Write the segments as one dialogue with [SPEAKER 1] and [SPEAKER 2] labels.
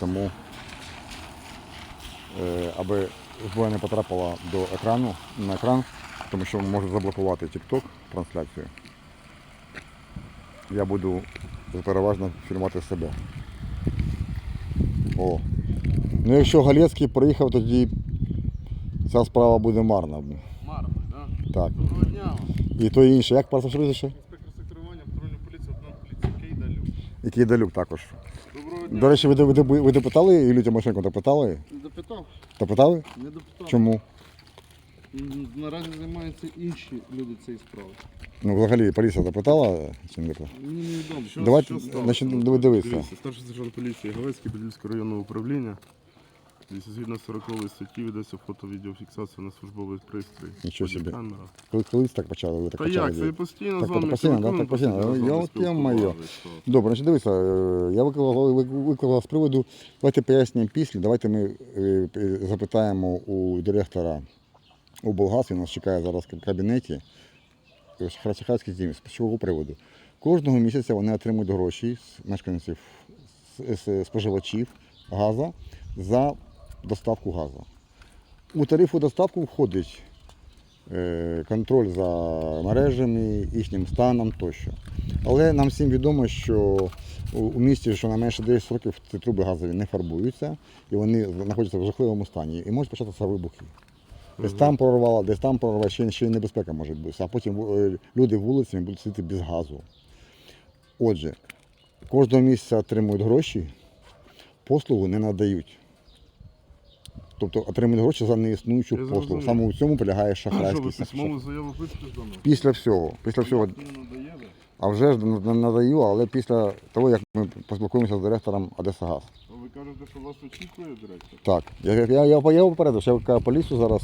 [SPEAKER 1] Тому, е, аби зброя не потрапила до екрану, на екран, тому що можуть заблокувати TikTok трансляцію. Я буду переважно фільмувати себе. О. Ну якщо Галецький приїхав, тоді ця справа буде марна.
[SPEAKER 2] Мармар, да?
[SPEAKER 1] Так.
[SPEAKER 2] Доброго дня.
[SPEAKER 1] І то інше. Як перше прізвище?
[SPEAKER 2] Інспектор секторування патрульної поліції, одна поліції Кейдалю.
[SPEAKER 1] І Київдалюк також.
[SPEAKER 2] Доброго дня.
[SPEAKER 1] До речі, ви, ви, ви, ви допитали Ілю Тимошенко допитали?
[SPEAKER 2] Не допитав?
[SPEAKER 1] Допитали?
[SPEAKER 2] Не допитав.
[SPEAKER 1] Чому?
[SPEAKER 2] М, Наразі займаються інші люди цієї справи.
[SPEAKER 1] Ну, взагалі, поліція допитала чи не допитала?
[SPEAKER 2] Мені невідомо. Що,
[SPEAKER 1] Давайте,
[SPEAKER 2] що сталося?
[SPEAKER 1] значить, диви- дивися.
[SPEAKER 2] Дивіться, старший сержант поліції Гавецький, Подільського районного управління. Згідно 40 статті ведеться фото-відеофіксація на службовий пристрій.
[SPEAKER 1] Нічого собі.
[SPEAKER 2] Камера.
[SPEAKER 1] Коли, колись так почали, ви так
[SPEAKER 2] Та
[SPEAKER 1] почали.
[SPEAKER 2] як, це
[SPEAKER 1] діяти.
[SPEAKER 2] постійно
[SPEAKER 1] Так,
[SPEAKER 2] з вами
[SPEAKER 1] постійно, да, так постійно.
[SPEAKER 2] з вами
[SPEAKER 1] Я от я маю. Добре, значить дивися, е, я викликав, викликав з приводу, давайте пояснюємо після, давайте ми е, е, запитаємо у директора облгаз, він нас чекає зараз в кабінеті, Шахрачахарський тім, з чого приводу. Кожного місяця вони отримують гроші з мешканців, з- з споживачів газу за доставку газу. У тарифу доставку входить е, контроль за мережами, їхнім станом тощо. Але нам всім відомо, що у- місті, що на менше 10 років ці труби газові не фарбуються і вони знаходяться в жахливому стані і можуть початися вибухи. Десь там прорвало, десь там прорвало, ще, ще й небезпека може бути. А потім е, люди вулицями будуть сидіти без газу. Отже, кожного місяця отримують гроші, послугу не надають. Тобто отримують гроші за неіснуючу
[SPEAKER 2] Я
[SPEAKER 1] послугу.
[SPEAKER 2] зрозумів.
[SPEAKER 1] Саме у цьому полягає
[SPEAKER 2] Що
[SPEAKER 1] шахрайський.
[SPEAKER 2] ви письмову заяву пишете до нас?
[SPEAKER 1] Після всього, після всього, а вже ж на- надаю, але після того, як ми поспілкуємося з директором Одесагаз.
[SPEAKER 2] А Ви кажете, що вас очікує директор?
[SPEAKER 1] Так, я, я, я, я, я попередив, що я викликаю поліцію зараз,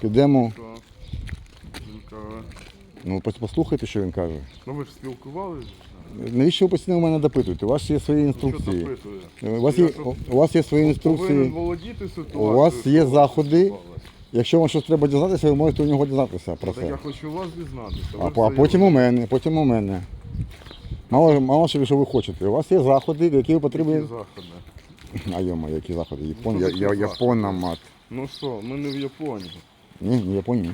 [SPEAKER 1] підемо.
[SPEAKER 2] Так. Він каже,
[SPEAKER 1] Ну, пос- послухайте, що він каже.
[SPEAKER 2] Ну ви ж спілкувалися?
[SPEAKER 1] Навіщо ви постійно мене допитуєте? У вас є свої інструкції. У вас є, у вас є свої інструкції.
[SPEAKER 2] володіти ситуацією.
[SPEAKER 1] У вас є заходи. Якщо вам щось треба дізнатися, ви можете у нього дізнатися про
[SPEAKER 2] Так я
[SPEAKER 1] це.
[SPEAKER 2] хочу у вас дізнатися.
[SPEAKER 1] А, по- а потім у мене, потім у мене. Мало, мало що ви- що ви хочете. У вас є заходи, які ви потрібні.
[SPEAKER 2] Які заходи?
[SPEAKER 1] А йома, які заходи? Япон,
[SPEAKER 2] Ну,
[SPEAKER 1] я, я, Япона мат.
[SPEAKER 2] Ну що, ми не в Японії.
[SPEAKER 1] Ні, не Японії.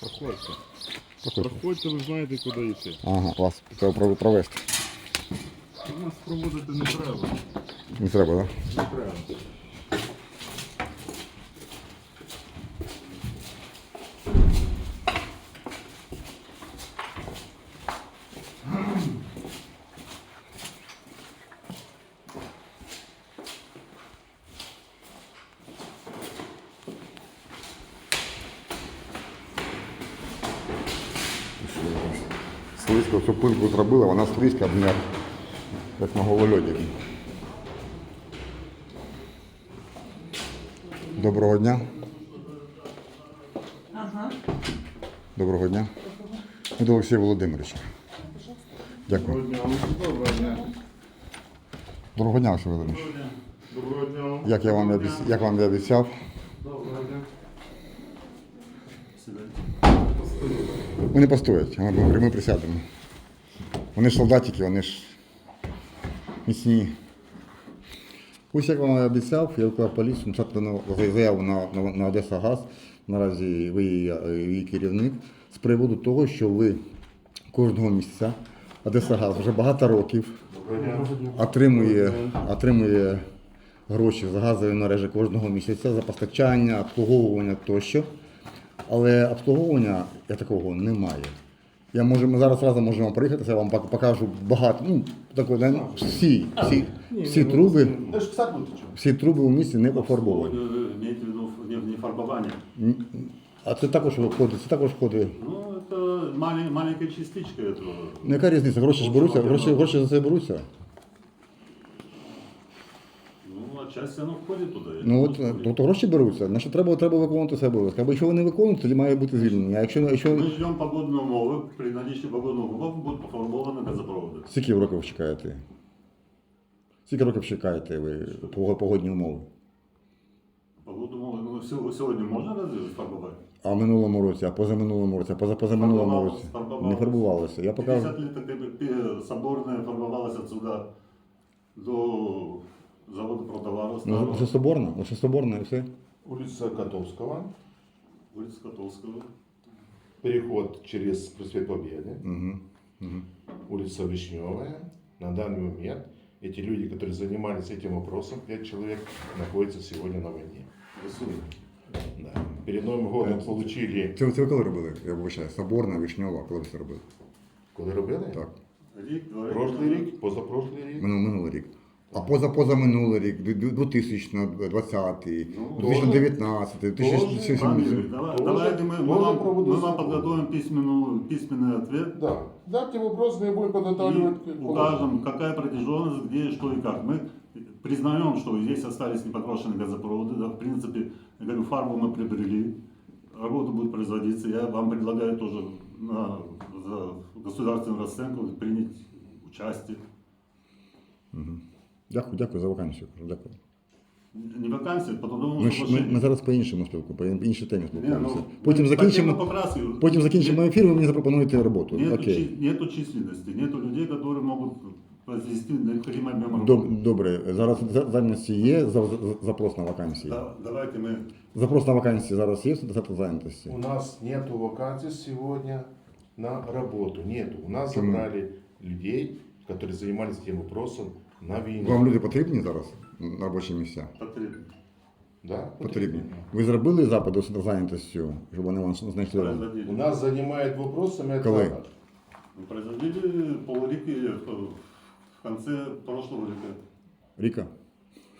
[SPEAKER 2] Проходьте.
[SPEAKER 1] Проходьте.
[SPEAKER 2] Ви знаєте, куди йти.
[SPEAKER 1] Ага, вас треба провести.
[SPEAKER 2] У нас проводити не треба.
[SPEAKER 1] Не треба, так?
[SPEAKER 2] Не треба.
[SPEAKER 1] Слизько цю пильку вона слизька, як, як на голольоді. Доброго дня. Доброго дня. Від Олексія Володимировича. Дякую.
[SPEAKER 2] Доброго дня.
[SPEAKER 1] Доброго дня, Олексій Володимирович.
[SPEAKER 2] Доброго дня.
[SPEAKER 1] Як я вам і обіц- як вам і обіцяв,
[SPEAKER 2] Доброго дня.
[SPEAKER 1] вони постоять, а ми, ми присядемо. Вони ж солдатики, вони ж міцні. Ось як вам і обіцяв, я викликав поліцію, написати заяву на, на, на Одеса Газ, наразі ви її, е, її керівник, з приводу того, що ви кожного місяця Одеса Газ вже багато років отримує, отримує гроші за газові мережі кожного місяця за постачання, обслуговування тощо. Але обслуговування я такого немає. Я можу, ми зараз разом можемо приїхати, я вам покажу багато. Ну, такої, не, всі, всі, всі труби,
[SPEAKER 3] ж писати будете
[SPEAKER 1] всі труби у місті не пофарбовані.
[SPEAKER 3] Имеете в виду не, не фарбование?
[SPEAKER 1] А це також входить, це також входить.
[SPEAKER 3] Ну, это малень- маленькая частичка этого.
[SPEAKER 1] Ну яка різниця? Гроші ж беруться, гроші, гроші за це беруться.
[SPEAKER 3] Ну, отчасти оно входит туда. я
[SPEAKER 1] Ну
[SPEAKER 3] думаю,
[SPEAKER 1] от
[SPEAKER 3] что входит.
[SPEAKER 1] тобто гроші беруться, значить треба, треба виконувати себе обов'язки. Або якщо ви не виконуєте, тоді має бути звільнення. А якщо, якщо
[SPEAKER 3] Мы ждем погодные умовы. При наличии погодных умов будут пофарбованы газопроводы.
[SPEAKER 1] скільки років чекаєте? Скільки років чекаєте ви пого- погодні умови?
[SPEAKER 3] Погодные умовы, ну, сего- сегодня можно разве фарбовать?
[SPEAKER 1] А в минулому році, а позаминулому році, а поза позаминулому
[SPEAKER 3] Фарбувалося,
[SPEAKER 1] році
[SPEAKER 3] фарбувалося.
[SPEAKER 1] не фарбувалося. Я покажу.
[SPEAKER 3] 50 лет как бы, пе- соборная фарбовалась отсюда до завода продавали. старого,
[SPEAKER 1] Ну,
[SPEAKER 3] старого.
[SPEAKER 1] це соборна, оце соборна і все.
[SPEAKER 4] Улица Котовского,
[SPEAKER 3] Улица Котовского.
[SPEAKER 4] переход через проспект Победы,
[SPEAKER 1] Угу. Угу.
[SPEAKER 4] улица Вишневая. На данный момент эти люди, которые занимались этим вопросом, пять человек, находятся сегодня на войне. Да. Перед Новым годом получили...
[SPEAKER 1] Це, це ви коли робили? Я вибачаю, соборна, вишньова, коли ви це робили?
[SPEAKER 4] Коли робили?
[SPEAKER 1] Так.
[SPEAKER 3] Рік, два роки
[SPEAKER 4] Прошлый
[SPEAKER 3] назад.
[SPEAKER 4] рік, позапрошлый рік.
[SPEAKER 1] Минулий, минулий рік. А поза поза минулий рік, 2020,
[SPEAKER 3] Ну,
[SPEAKER 1] 2019,
[SPEAKER 3] Пан
[SPEAKER 1] 2017.
[SPEAKER 3] Юрий, давай- давайте мы, мы
[SPEAKER 4] тоже
[SPEAKER 3] вам, мы вам
[SPEAKER 4] закон.
[SPEAKER 3] подготовим письменную, письменный ответ
[SPEAKER 4] Да. Дайте вопрос, мы будем
[SPEAKER 3] и
[SPEAKER 4] подготавливать.
[SPEAKER 3] укажем, какая протяженность, где, что и как. Мы признаем, что здесь остались непокрошенные газопроводы. Да, в принципе, я говорю, фарбу мы приобрели, работа будет производиться. Я вам предлагаю тоже на, за государственную расценку принять участие.
[SPEAKER 1] Дякую, дякую за вакансію. кажу, Дякую.
[SPEAKER 3] Не вакансия, по трудовому
[SPEAKER 1] Ми, ж, ми,
[SPEAKER 3] соглашению.
[SPEAKER 1] ми зараз по іншому спілку, по іншій темі
[SPEAKER 3] Не,
[SPEAKER 1] спілкуємося.
[SPEAKER 3] ну,
[SPEAKER 1] Потім
[SPEAKER 3] по
[SPEAKER 1] закінчимо,
[SPEAKER 3] теме покраски.
[SPEAKER 1] потім закінчимо ефір, ви мені запропонуєте роботу.
[SPEAKER 3] Нету,
[SPEAKER 1] Окей.
[SPEAKER 3] чи- нету численности, нету людей, которые могут произвести необходимый объем
[SPEAKER 1] Доб-
[SPEAKER 3] работы.
[SPEAKER 1] Добре, зараз за- зайнятості є, за- за- запрос на вакансії.
[SPEAKER 3] Да, давайте мы
[SPEAKER 1] Запрос на вакансії зараз є, це зайнятості.
[SPEAKER 4] У нас нету вакансий сегодня на работу. Нету. У нас
[SPEAKER 1] Почему?
[SPEAKER 4] забрали людей, которые занимались тем вопросом на війну.
[SPEAKER 1] Вам люди потрібні зараз на робочі місця?
[SPEAKER 3] потребны.
[SPEAKER 4] Да,
[SPEAKER 1] Потрібні. Ви зробили запит до зайнятостю, щоб вони вам знайшли роботу?
[SPEAKER 4] У
[SPEAKER 3] Производили.
[SPEAKER 4] нас занимает вопросами
[SPEAKER 1] Коли?
[SPEAKER 4] это
[SPEAKER 3] Мы производили полрики в в конце прошлого лета.
[SPEAKER 1] Ріка?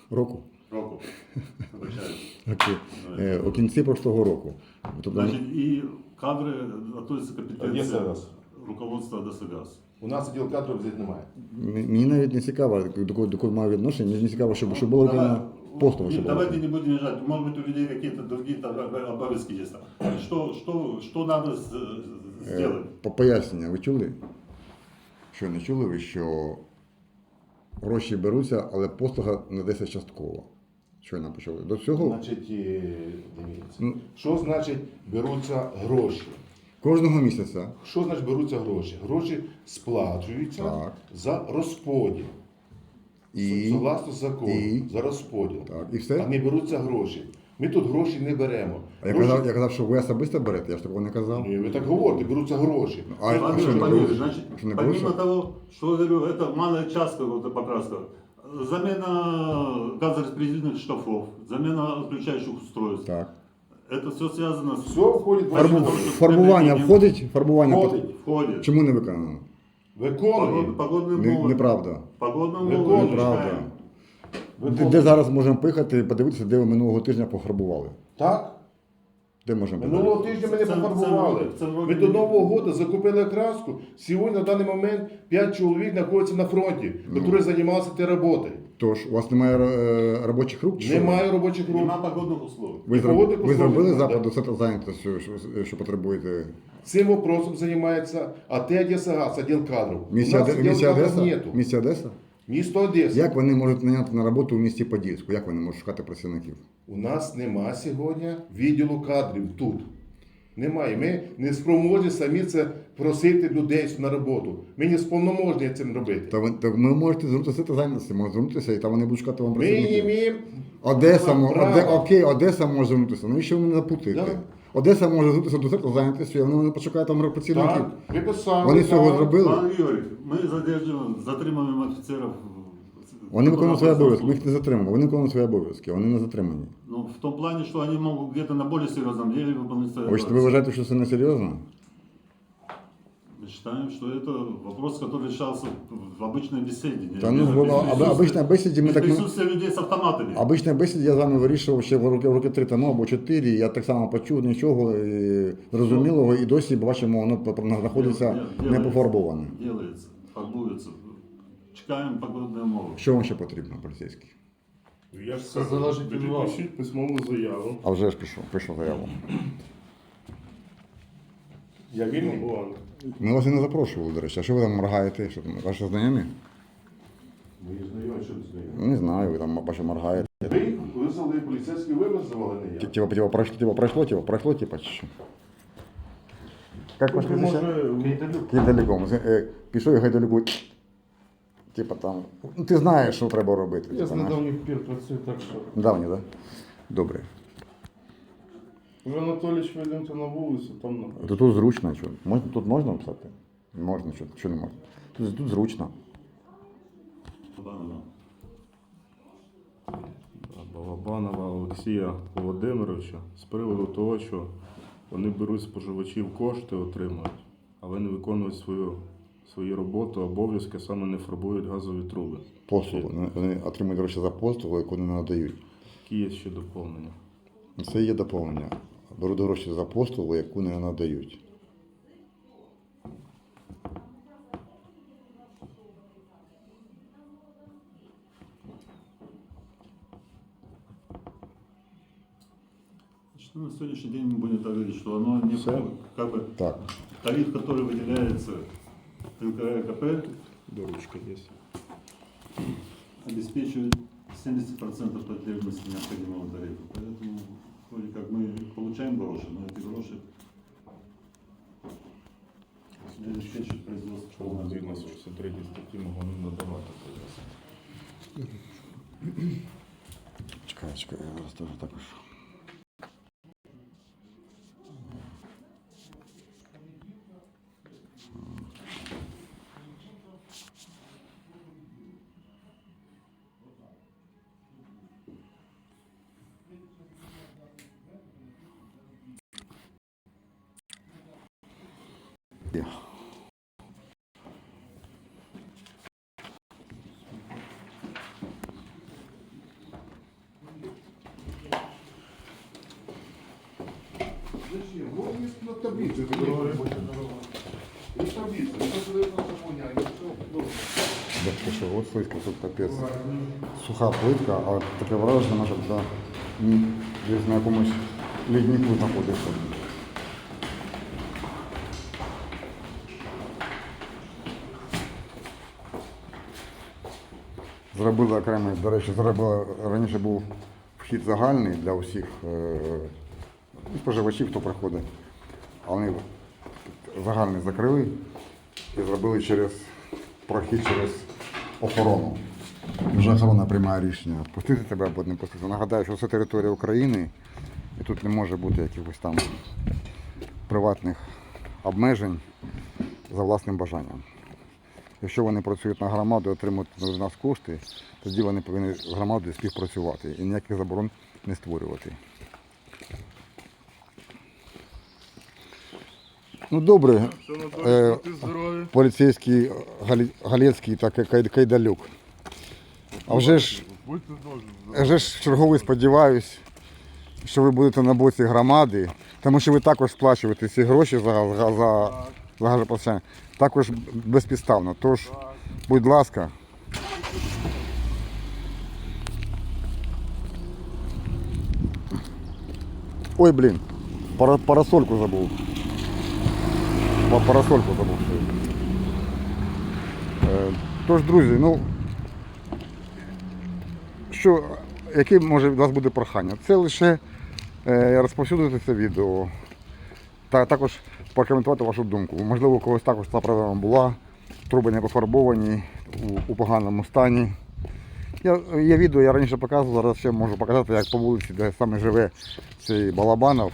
[SPEAKER 1] Року?
[SPEAKER 3] Року. Обращаюсь.
[SPEAKER 1] Окей. Е, у кінці прошлого року. Тобто,
[SPEAKER 3] Значит, и кадры относятся к
[SPEAKER 4] Одесса
[SPEAKER 3] компетенции
[SPEAKER 4] раз.
[SPEAKER 3] руководства Одессагаз.
[SPEAKER 4] У нас отдел кадров здесь немає.
[SPEAKER 1] м- мені навіть не цікаво, до кого, до кого маю відношення, мені не цікаво, щоб, щоб було
[SPEAKER 3] Давай-
[SPEAKER 1] виконано постом.
[SPEAKER 3] Нет,
[SPEAKER 1] Щоб було.
[SPEAKER 3] давайте не будем лежать. Может быть, у людей какие-то другие там обовязки есть. Что, что, что надо с-
[SPEAKER 1] Е,
[SPEAKER 3] сделать?
[SPEAKER 1] по- Пояснення, ви чули? Що не чули ви, що гроші беруться, але послуга надається частково. Щойно почули. До цього
[SPEAKER 4] Значить, е, дивіться.
[SPEAKER 1] Ну.
[SPEAKER 4] Що значить беруться гроші?
[SPEAKER 1] кожного місяця
[SPEAKER 4] Що значить беруться гроші? Гроші сплачуються
[SPEAKER 1] Так.
[SPEAKER 4] за розподіл.
[SPEAKER 1] і,
[SPEAKER 4] Согласно закону,
[SPEAKER 1] і-
[SPEAKER 4] за розподіл.
[SPEAKER 1] так, і
[SPEAKER 4] А
[SPEAKER 1] все.
[SPEAKER 4] не беруться гроші. Ми тут гроші не беремо.
[SPEAKER 1] А я
[SPEAKER 4] Гроші-
[SPEAKER 1] казав, я казав, що ви особисто берете, я ж такого не казав.
[SPEAKER 4] Ні, ви так говорите, беруться гроші.
[SPEAKER 1] А, а
[SPEAKER 3] Пан
[SPEAKER 1] що
[SPEAKER 3] Юрий,
[SPEAKER 1] не
[SPEAKER 3] пан
[SPEAKER 1] було?
[SPEAKER 3] Юрий, значит,
[SPEAKER 1] Що не було?
[SPEAKER 3] помимо
[SPEAKER 1] що?
[SPEAKER 3] того, что говорю, это малая частка вот, эта покраска, замена газораспределительных шкафов, замена отключающих устройств,
[SPEAKER 1] Так.
[SPEAKER 3] это все связано с...
[SPEAKER 4] Все входить в
[SPEAKER 3] Фарбу-
[SPEAKER 1] Фарбу,
[SPEAKER 4] вашу
[SPEAKER 1] фарбування входить? Фарбування
[SPEAKER 4] Входить.
[SPEAKER 1] пот-
[SPEAKER 3] Входит.
[SPEAKER 1] Чому не виконано?
[SPEAKER 4] Виконує.
[SPEAKER 3] Погод- Погодные
[SPEAKER 1] Не,
[SPEAKER 3] умовы.
[SPEAKER 1] неправда.
[SPEAKER 3] Погодные
[SPEAKER 4] Виконує.
[SPEAKER 3] умовы.
[SPEAKER 1] Неправда.
[SPEAKER 3] чекаємо.
[SPEAKER 1] Де,
[SPEAKER 4] Виконує.
[SPEAKER 1] де зараз можемо пихати і подивитися, де ви минулого тижня пофарбували?
[SPEAKER 4] Так?
[SPEAKER 1] Де можемо
[SPEAKER 4] Минулого
[SPEAKER 1] подивитися?
[SPEAKER 4] тижня ми не
[SPEAKER 3] Це- це
[SPEAKER 4] пофарбували.
[SPEAKER 3] роки- це роки.
[SPEAKER 4] Ми до Нового року закупили краску. Сьогодні на даний момент 5 чоловік знаходяться на фронті,
[SPEAKER 1] Ну.
[SPEAKER 4] які займалися цією роботою.
[SPEAKER 1] Тож, у вас немає е, робочих рук? чи що?
[SPEAKER 4] Немає робочих рук.
[SPEAKER 3] Нема погодных условий.
[SPEAKER 1] Ви, зроб-
[SPEAKER 4] Погодних
[SPEAKER 1] ви
[SPEAKER 4] условий
[SPEAKER 1] зробили
[SPEAKER 4] немає,
[SPEAKER 1] запит до центру зайнятості, що, що потребуєте?
[SPEAKER 4] Цим вопросом займається АТ Одесагаз, отдел кадрів.
[SPEAKER 1] Місія,
[SPEAKER 4] У
[SPEAKER 1] Оде- місія
[SPEAKER 4] кадрів
[SPEAKER 1] Одеса?
[SPEAKER 4] нету.
[SPEAKER 1] Місія Одеса?
[SPEAKER 4] Місто Одеса.
[SPEAKER 1] Як вони можуть наняти на роботу у місті Подільську? Як вони можуть шукати працівників?
[SPEAKER 4] У нас нема сьогодні відділу кадрів тут. Немає. Ми не спроможні самі це просити людей на роботу. Ми не сповноможні цим робити.
[SPEAKER 1] Та ви, та ви можете звернутися до центру зайнятості, можете звернутися, і там вони будуть шукати вам
[SPEAKER 4] Ми не
[SPEAKER 1] працівників.
[SPEAKER 4] маємо
[SPEAKER 1] Одеса, мо-. Оде, окей, Одеса може звернутися. Навіщо ви мене запутуєте?
[SPEAKER 4] Да.
[SPEAKER 1] Одеса може звернутися до центру зайнятості, і вони пошукають там працівників.
[SPEAKER 4] Так, ви писали.
[SPEAKER 1] Вони цього
[SPEAKER 4] так.
[SPEAKER 1] зробили.
[SPEAKER 3] Пан Юрій, ми задержуємо, затримуємо офіцерів.
[SPEAKER 1] Вони виконують свої обов'язки, ми їх не затримали. Вони виконують свої обов'язки, вони не затримані.
[SPEAKER 3] Ну, в том плане, что они могут где-то на более серьезном деле выполнить свои
[SPEAKER 1] Ви, ж- ви
[SPEAKER 3] обязанности.
[SPEAKER 1] вважаєте, що це не серйозно?
[SPEAKER 3] Мы считаем, что это вопрос, который решался в обычной беседе. не-
[SPEAKER 1] Та
[SPEAKER 3] без-
[SPEAKER 1] ну,
[SPEAKER 3] без
[SPEAKER 1] в
[SPEAKER 3] присутствия-
[SPEAKER 1] обичній бесіді ми
[SPEAKER 3] без
[SPEAKER 1] так не-
[SPEAKER 3] присутствия людей с автоматами.
[SPEAKER 1] Обичній бесіді я з вами вирішував ще в роки, роки три тому або чотири. Я так само почув нічого і зрозумілого, і досі бачимо, воно по- по- знаходиться
[SPEAKER 3] Дел-
[SPEAKER 1] не
[SPEAKER 3] делается,
[SPEAKER 1] пофарбоване.
[SPEAKER 3] Делается, фарбуется. Чекаем погодные умовы.
[SPEAKER 1] Що вам ще потрібно, поліцейський?
[SPEAKER 2] Я ж
[SPEAKER 5] Це
[SPEAKER 2] кажу,
[SPEAKER 5] залежить від вас.
[SPEAKER 2] підпишіть письмову заяву.
[SPEAKER 1] А вже ж пішов, пішов заяву.
[SPEAKER 4] Я вільний?
[SPEAKER 2] Бланк.
[SPEAKER 1] Ми вас і не запрошували, до речі. А що ви там моргаєте? Що там, ваші знайомі?
[SPEAKER 4] Ви знайомі, що ви знайомі?
[SPEAKER 1] Ну, не знаю, ви там бачу моргаєте.
[SPEAKER 4] Ви їх визвали поліцейський ви визвали, не я.
[SPEAKER 1] Типа, типа, прошло, типа, прошло, типа, прошло, типа, чи що? Як ваш прізвище?
[SPEAKER 2] може,
[SPEAKER 1] Гайдалюком. Е, Пішов і гайдалюку. Типа там. Ну, ти знаєш, що треба робити.
[SPEAKER 2] Я
[SPEAKER 1] типа,
[SPEAKER 2] з
[SPEAKER 1] знаєш.
[SPEAKER 2] недавніх пір працюю, так що.
[SPEAKER 1] Давні, так? Да? Добре.
[SPEAKER 2] Ви, Анатолійович, вийдемте на вулицю, там на.
[SPEAKER 1] То тут зручно, що? Можна, тут можна писати? Можна, що, що не можна. Тут, тут зручно.
[SPEAKER 3] Балабанова.
[SPEAKER 2] Балабанова Олексія Володимировича з приводу того, що вони беруть споживачів кошти, отримують, але не виконують свою, свою роботу, обов'язки, саме не фарбують газові труби.
[SPEAKER 1] Послугу. Вони- Вони отримують гроші за послугу, яку не надають.
[SPEAKER 2] Які є ще доповнення?
[SPEAKER 1] Це є доповнення. Беруть гроші за послугу, яку не надають.
[SPEAKER 3] Значит, ну, на сегодняшний день мы будем так говорить, что оно не
[SPEAKER 2] Всё?
[SPEAKER 3] как бы
[SPEAKER 1] Так.
[SPEAKER 3] тариф, который выделяется НКРКП,
[SPEAKER 2] До ручки є.
[SPEAKER 3] обеспечивает 70% потребностей необходимого тарифа. Поэтому вроде как мы получаем гроши, но эти гроши не обеспечивают производство полного
[SPEAKER 2] Згідно
[SPEAKER 3] объема.
[SPEAKER 2] 63 статті могли надавати пояснення.
[SPEAKER 1] Чекай, чекай, я зараз теж також.
[SPEAKER 4] Есть на таблице. таблица. Это.
[SPEAKER 1] Да, ти що, от тут капець. Суха плитка, а таке враження, наче да, ні, десь на якомусь ліднику знаходиться. Зробили окремий, до речі, зробили, раніше був вхід загальний для усіх е, ну, споживачів, хто приходить. Вони загальний закрили і зробили через прохід через охорону. Вже охорона приймає рішення, пустити тебе або не пустити. Нагадаю, що це територія України, і тут не може бути якихось там приватних обмежень за власним бажанням. Якщо вони працюють на громаду і отримують від нас кошти, тоді вони повинні з громадою співпрацювати і ніяких заборон не створювати. Ну добре, Е, поліцейський Галі- Галецький та Кай- Кайдалюк. А вже ж,
[SPEAKER 2] Будьте здорові.
[SPEAKER 1] а вже ж черговий сподіваюсь, що ви будете на боці громади, тому що ви також сплачуєте ці гроші за, за, за, за газопостачання, також безпідставно. Тож, будь ласка. Ой, блін, пара- парасольку забув. Па- Парасольку забув. Е, Тож, друзі, ну що, яке може від вас буде прохання? Це лише е, розповсюдити це відео. Та також прокоментувати вашу думку. Можливо, у когось також ця проблема була, труби не пофарбовані у, у поганому стані. Я, є відео, я раніше показував, зараз ще можу показати, як по вулиці, де саме живе цей Балабанов.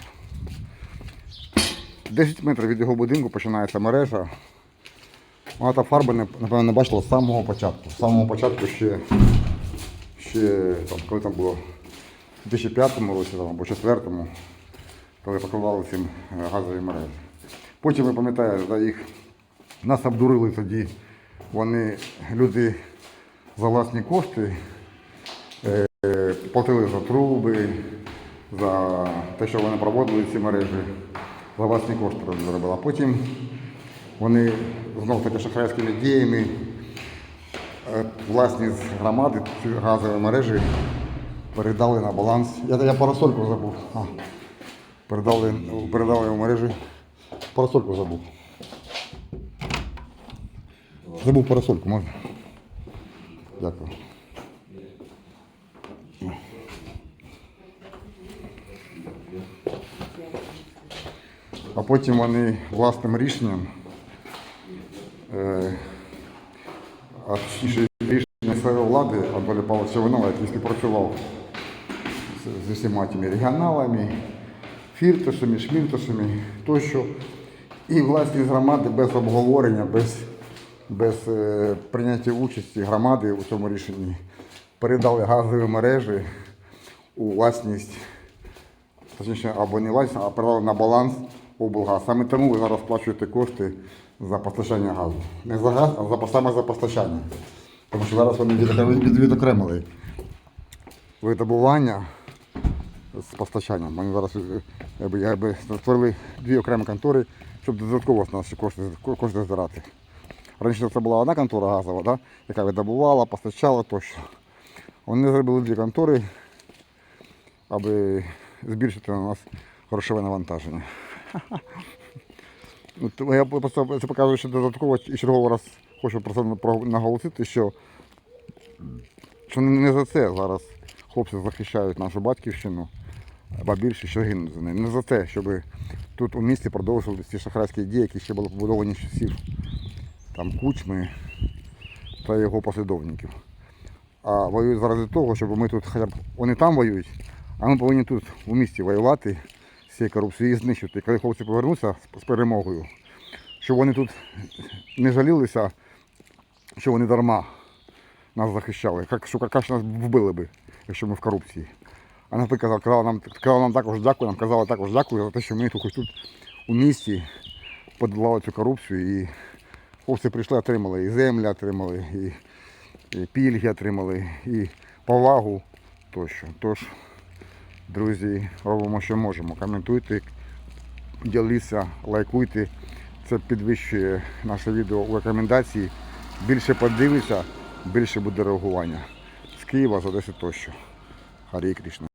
[SPEAKER 1] 10 метрів від його будинку починається мережа. Вона та фарби, напевно, не бачила з самого початку. З самого початку ще, ще там, коли там було в 2005 році там, або 2004, коли покривали цим е, газові мережі. Потім, ви пам'ятаєте, да, їх нас обдурили тоді. Вони, люди за власні кошти е, платили за труби, за те, що вони проводили ці мережі, за власні кошти зробили. А потім вони знов таки шахрайськими діями е, власність громади ці газові мережі передали на баланс. Я, я парасольку забув. А, передали, передали в мережі. Парасольку забув. Забув парасольку, можна? Дякую. А потім вони власним рішенням, е, а точніше Павлович Винова, який співпрацював з, з усіма тими регіоналами, фірташами, шмірташами тощо. І власність громади без обговорення, без, без е, прийняття участі громади у цьому рішенні передали газові мережі у власність, точніше, або не власність, а передали на баланс облгаз. Саме тому ви зараз сплачуєте кошти за постачання газу. Не за газ, а за, саме за постачання. Тому що зараз вони відокремили- видобування з постачанням. Вони зараз е, якби, якби створили дві окремі контори, щоб додатково нас кошти, кошти збирати. Раніше це була одна контора газова, да, яка видобувала, постачала тощо. Вони зробили дві контори, аби збільшити на нас грошове навантаження. Ну, Я просто це показую, що додатково і черговий раз хочу про- наголосити, що, що не за це зараз хлопці захищають нашу батьківщину, а більше, що гинуть за нею. Не за те, щоб тут у місті продовжували ці шахрайські дії, які ще були побудовані часів там, кучми та його послідовників. А воюють заради того, щоб ми тут хоча б вони там воюють, а ми повинні тут у місті воювати з цією корупцією і знищити. Коли хлопці повернуться з- перемогою, щоб вони тут не жалілися, що вони дарма нас захищали. Що краще нас вбили би, якщо ми в корупції. А навпаки, казали, казали нам, казали нам також дякую, нам казали також дякую за те, що ми тут хоч тут у місті подолали цю корупцію. І хлопці прийшли, отримали і землі отримали, і, і пільги отримали, і повагу тощо. Тож, друзі, робимо, що можемо. Коментуйте, діліться, лайкуйте. Це підвищує наше відео у рекомендації. Більше подивиться, більше буде реагування. З Києва, з Одеси тощо. Харі Кришна.